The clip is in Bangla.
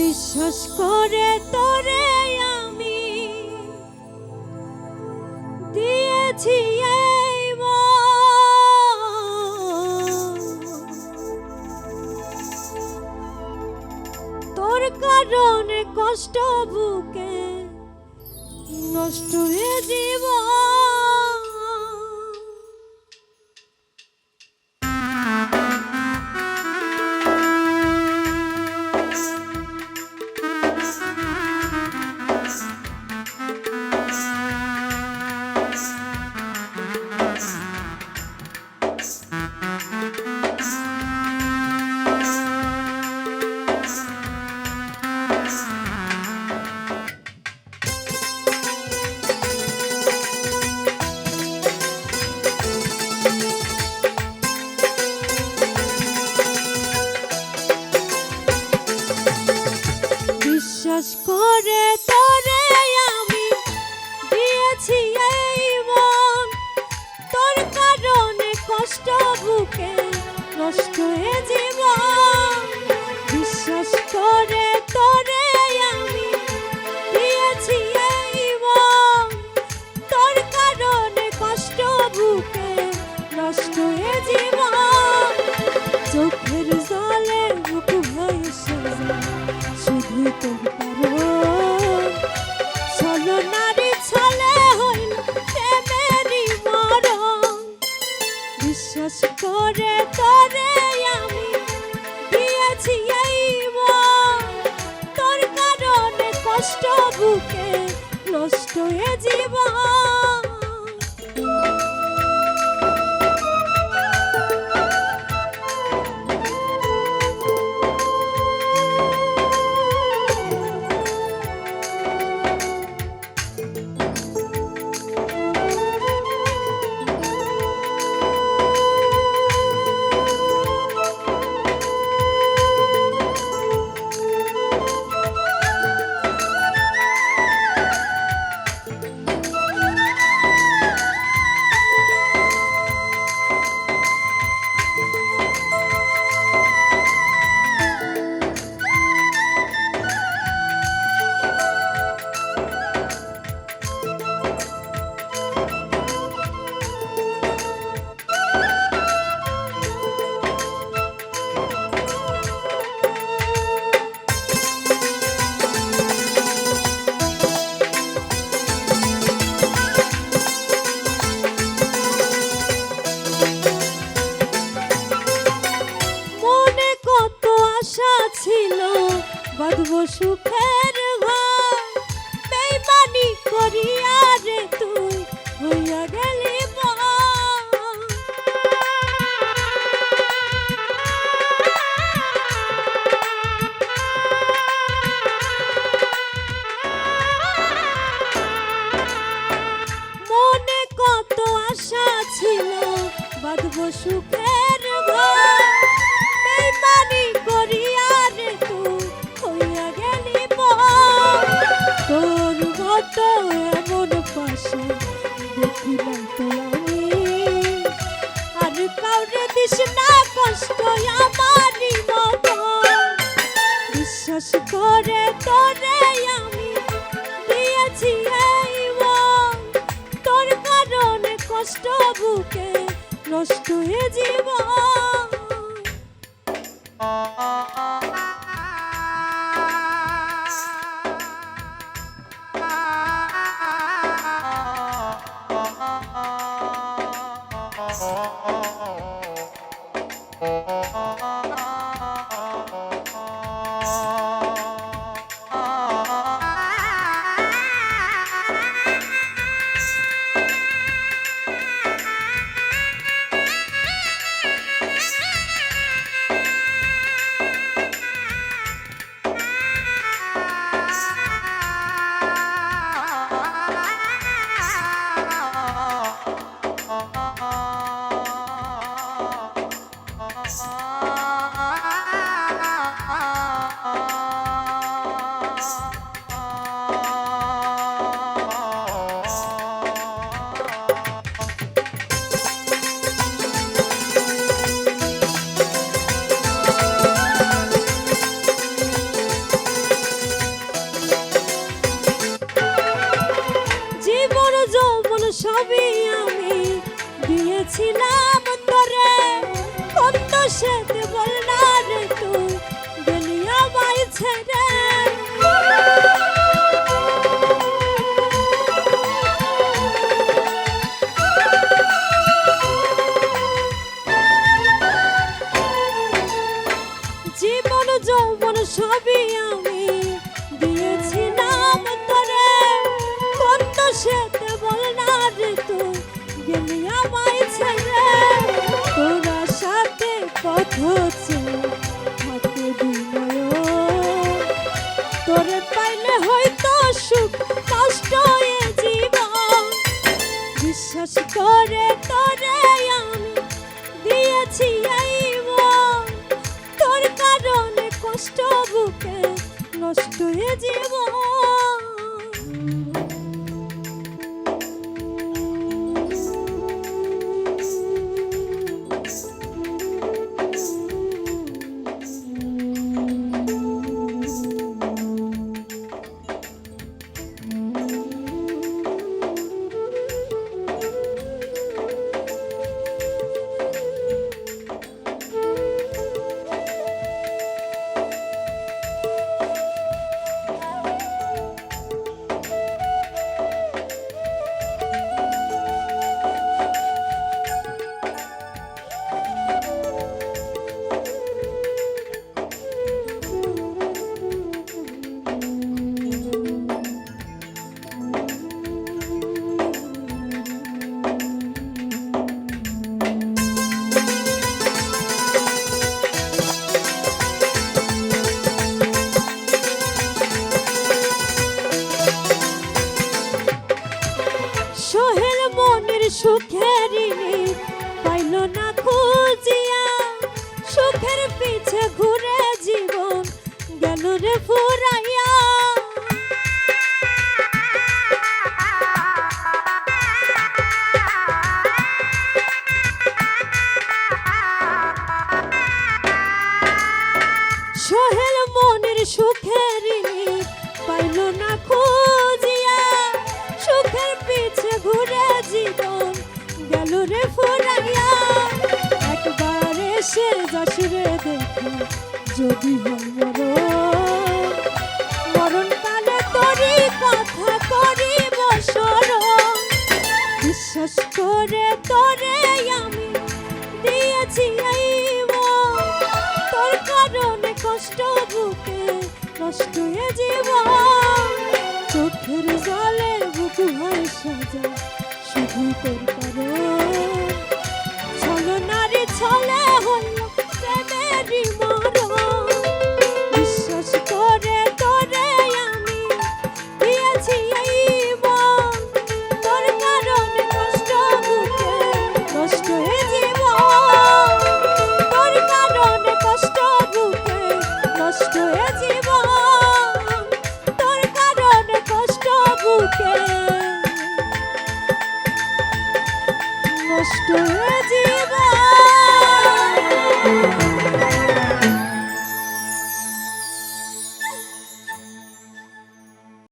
বিশ্বাস করে তোরে আমি দিয়েছি। তোর কারণে কষ্ট বুকে নষ্ট হয়ে জীবন কষ্ট বুকে নষ্ট হয়ে জীবন। বিশ্বাস করে তোরে আমি দিয়েছি তোর কারণে কষ্ট বুকে নষ্ট হয়ে জীবন। চোখের জীবন বাঁধব সুখের ঘর বেইমানি করিয়া রে তুই হইয়া গেলি মনে কত আশা ছিল দিস না কষ্ট আমারই মতো বিশ্বাস করে তোরে আমি দিয়েছি এই তোর কারণে কষ্ট বুকে নষ্ট হয়ে জীবন। দিয়েছিলাম তোরে কত বিশ্বাস করে তোরে আমি দিয়েছি মন। তোর কারণে কষ্ট বুকে নষ্ট হয়ে জীবন together. গেল রে ফুরাইয়া একবার এসে যাস রে দেখি, যদি হয় মরণ মরণ কালে তোরই কথা করিব স্মরণ বিশ্বাস করে তোরে আমি দিয়েছি তোর কারণে কষ্ট বুকে, নষ্ট জীবন। চোখের জলে বুক হয় সাজা শুধু তোর কারণ ছলো নারী ছলে হল প্রেমেরই মন